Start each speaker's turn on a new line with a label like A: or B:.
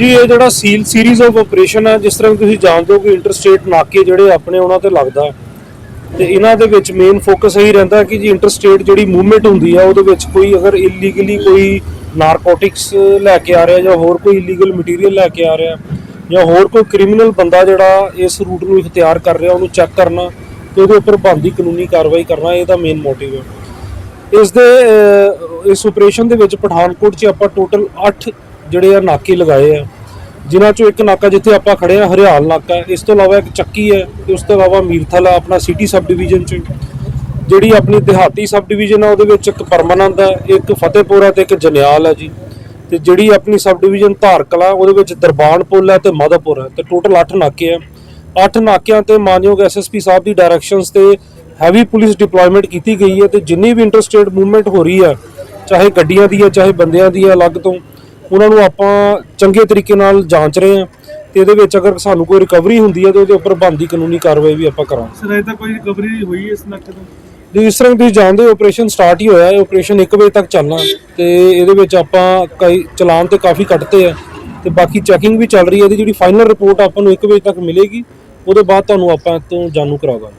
A: ਜੀ, ਇਹ ਜਿਹੜਾ ਸੀਲ ਸੀਰੀਜ਼ ਆਫ ਆਪਰੇਸ਼ਨ ਹੈ ਜਿਸ ਤਰ੍ਹਾਂ ਤੁਸੀਂ ਜਾਣਦੇ ਹੋ ਕਿ ਇੰਟਰਸਟੇਟ ਨਾਕੇ ਜਿਹੜੇ ਆਪਣੇ ਉਹਨਾਂ ਤੇ ਲੱਗਦਾ ਹੈ। ਤੇ ਇਹਨਾਂ ਦੇ ਵਿੱਚ ਮੇਨ ਫੋਕਸ ਇਹੀ ਰਹਿੰਦਾ ਕਿ ਜੀ ਇੰਟਰਸਟੇਟ ਜਿਹੜੀ ਮੂਵਮੈਂਟ ਹੁੰਦੀ ਆ, ਉਹਦੇ ਵਿੱਚ ਕੋਈ ਅਗਰ ਇਲੀਗਲੀ ਕੋਈ ਨਾਰਕੋਟਿਕਸ ਲੈ ਕੇ ਆ ਰਿਹਾ ਜਾਂ ਹੋਰ ਕੋਈ ਇਲੀਗਲ ਮਟੀਰੀਅਲ ਲੈ ਕੇ ਆ ਰਿਹਾ, ਜਾਂ ਹੋਰ ਕੋਈ ਕ੍ਰਿਮੀਨਲ ਬੰਦਾ ਜਿਹੜਾ ਇਸ ਰੂਟ ਨੂੰ ਇਖਤਿਆਰ ਕਰ ਰਿਹਾ, ਉਹਨੂੰ ਚੈੱਕ ਕਰਨਾ, ਤੇ ਉਹਦੇ ਉੱਪਰ ਬਣਦੀ ਕਾਨੂੰਨੀ ਕਾਰਵਾਈ ਕਰਨਾ ਇਹਦਾ ਮੇਨ ਮੋਟਿਵ ਹੈ ਇਸ ਦੇ ਇਸ ਆਪਰੇਸ਼ਨ ਦੇ ਵਿੱਚ ਪਠਾਨਕੋਟ 'ਚ ਆਪਾਂ ਟੋਟਲ 8 ਜਿਹੜੇ ਆ ਨਾਕੇ ਲਗਾਏ ਆ, ਜਿਨ੍ਹਾਂ 'ਚੋਂ ਇੱਕ ਨਾਕਾ ਜਿੱਥੇ ਆਪਾਂ ਖੜੇ ਆ, ਹਰਿਆਲ ਨਾਕਾ, ਇਸ ਤੋਂ ਇਲਾਵਾ ਇੱਕ ਚੱਕੀ ਹੈ ਤੇ ਉਸ ਤੋਂ ਇਲਾਵਾ ਮੀਰਥਲ ਆ, ਆਪਣਾ ਸਿਟੀ ਸਬ ਡਿਵੀਜ਼ਨ 'ਚ ਜਿਹੜੀ ਆਪਣੀ ਦਿਹਾਤੀ ਸਬ ਡਿਵੀਜ਼ਨ ਆ, ਉਹਦੇ ਵਿੱਚ ਇੱਕ ਪਰਮਾਨੰਦ ਹੈ ਇੱਕ ਫਤਿਹਪੁਰ ਹੈ ਤੇ ਇੱਕ ਜਨਿਆਲ ਹੈ ਜੀ। ਤੇ ਜਿਹੜੀ ਆਪਣੀ ਸਬ ਡਿਵੀਜ਼ਨ ਧਾਰਕਲਾ, ਉਹਦੇ ਵਿੱਚ ਦਰਬਾਨ ਪੁੱਲ ਹੈ ਤੇ ਮਾਧੋਪੁਰ ਹੈ ਤੇ ਟੋਟਲ 8 ਨਾਕੇ ਆ। 8 ਨਾਕਿਆਂ ਤੇ ਮਾਨਯੋਗ ਐਸਐਸਪੀ ਸਾਹਿਬ ਦੀ ਡਾਇਰੈਕਸ਼ਨਸ ਤੇ ਹੈਵੀ ਪੁਲਿਸ ਡਿਪਲੋਇਮੈਂਟ ਕੀਤੀ ਗਈ ਹੈ ਤੇ ਜਿੰਨੀ ਵੀ ਇੰਟਰਸਟੇਟ ਮੂਵਮੈਂਟ ਹੋ ਰਹੀ ਹੈ ਚਾਹੇ ਗੱਡੀਆਂ ਦੀ ਹੈ ਚਾਹੇ ਬੰਦਿਆਂ ਦੀ ਹੈ ਅਲੱਗ ਤੋਂ ਉਹਨਾਂ ਨੂੰ ਆਪਾਂ ਚੰਗੇ ਤਰੀਕੇ ਨਾਲ ਜਾਂਚ ਰਹੇ ਹਾਂ ਤੇ ਇਹਦੇ ਵਿੱਚ ਅਗਰ ਸਾਨੂੰ ਕੋਈ ਰਿਕਵਰੀ ਹੁੰਦੀ ਹੈ ਤੇ ਉਹਦੇ ਉੱਪਰ ਬਣਦੀ ਕਾਨੂੰਨੀ ਕਾਰਵਾਈ ਵੀ ਆਪਾਂ ਕਰਾਂਗੇ।
B: ਸਰ ਅਜੇ ਤੱਕ ਕੋਈ ਰਿਕਵਰੀ ਹੋਈ ਇਸ ਨਾਕੇ ਤੋਂ?
A: ਜੀ ਇਸ ਤਰ੍ਹਾਂ ਤੁਸੀਂ ਜਾਣਦੇ ਹੋ ਆਪਰੇਸ਼ਨ ਸਟਾਰਟ ਹੀ ਹੋਇਆ ਹੈ ਆਪਰੇਸ਼ਨ 1 ਵਜੇ ਤੱਕ ਚੱਲਣਾ ਤੇ ਇਹਦੇ ਵਿੱਚ ਆਪਾਂ ਕਈ ਚਲਾਨ ਤੇ ਕਾਫੀ ਕੱਟਤੇ ਆ ਤੇ ਬਾਕੀ ਚੈਕਿੰਗ ਵੀ ਚੱਲ ਰਹੀ ਹੈ ਇਹਦੀ ਜਿਹੜੀ ਫਾਈਨਲ ਰਿਪੋਰਟ ਆਪਾਂ ਨੂੰ 1 ਵਜੇ ਤੱਕ ਮਿਲੇਗੀ ਉਹਦੇ ਬਾਅਦ ਤੁਹਾਨੂੰ ਆਪਾਂ ਤੋਂ ਜਾਣੂ ਕਰਾ ਦਾਂਗੇ